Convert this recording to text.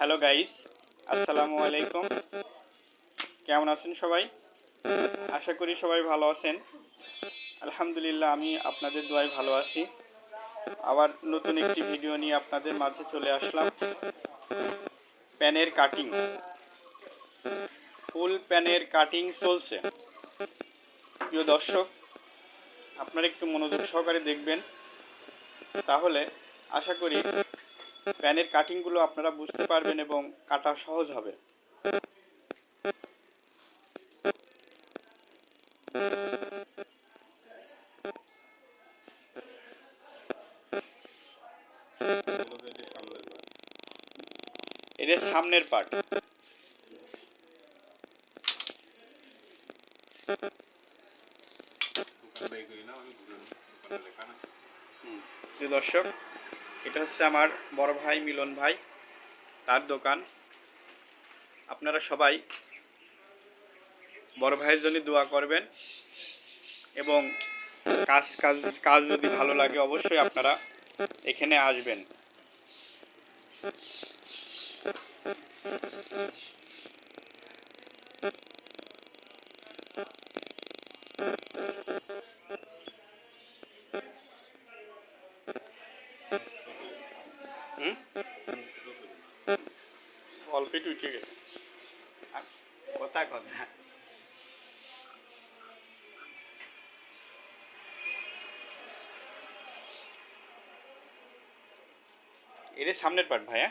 Hello guys আসসালামু আলাইকুম কেমন আছেন সবাই? আশা করি সবাই ভালো আছেন। আলহামদুলিল্লাহ, আমি আপনাদের দোয়ায় ভালো আছি। আবার নতুন একটি ভিডিও নিয়ে আপনাদের মাঝে চলে আসলাম। প্যানের কাটিং ফুল প্যানের কাটিং চলছে। প্রিয় দর্শক, আপনারা একটু মনোযোগ সহকারে দেখবেন। তাহলে আশা করি প্যানের কাটিংগুলো আপনারা বুঝতে পারবেন এবং কাটা সহজ হবে। এটা সামনের পার্ট। দর্শক এটা হচ্ছে আমার বড় ভাই, মিলন ভাই, তার দোকান। আপনারা সবাই বড় ভাইয়ের জন্য দোয়া করবেন এবং কাজ কাজ কাজ যদি ভালো লাগে অবশ্যই আপনারা এখানে আসবেন। অল্প উঠে গেছে। কথা কথা। এর সামনের পার্ট ভাইয়া।